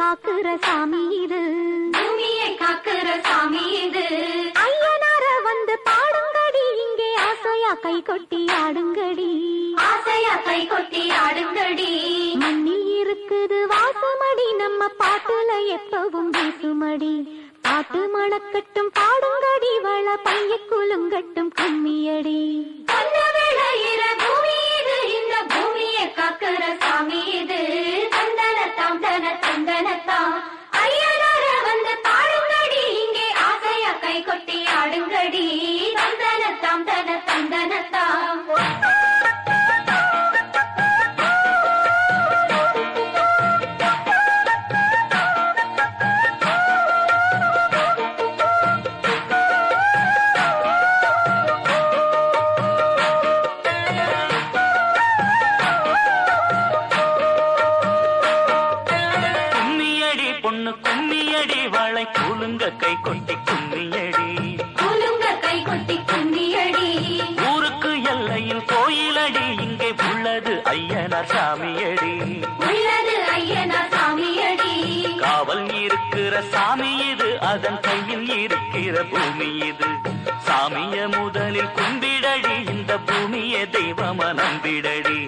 சாமி இது. பூமியை காக்குற சாமி இது. ஐயனார வந்து பாடுங்கடி இங்கே ஆசையா கை கொட்டி ஆடுங்கடி. ஆசையா கை கொட்டி ஆடுங்கடி. மண்ணில் இருக்குது வாசமடி நம்ம பாட்டுல எப்பவும் வீசுமடி. பாட்டு மணக்கட்டும் பாடுங்கடி வள பைய குலுங்கட்டும் கும்மியடி. பொண்ணு கும்மியடி வாழை கூலுங்க கை கொட்டி கும்மியடி. குலுங்க கை கொட்டி கும்மியடி. ஊருக்கு எல்லையில் கோயிலடி இங்கே உள்ளது ஐயனார் சாமியடி. உள்ளது ஐயனா சாமியடி. காவல் இருக்கிற சாமி இது அதன் கையில் இருக்கிற பூமி இது. சாமிய முதலில் கும்பிடடி இந்த பூமிய தெய்வம நம்பிடடி.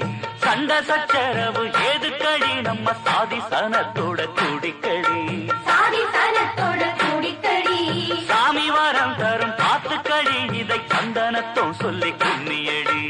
கண்ட சச்சரவு ஏது கழி நம்ம சாதி சனத்தோட கூடிக்கடி? சாதி சனத்தோட கூடிக்கடி. சாமி வரம் தரும் பார்த்து கழி இதை சந்தனத்தோம் சொல்லி கும்மியடி.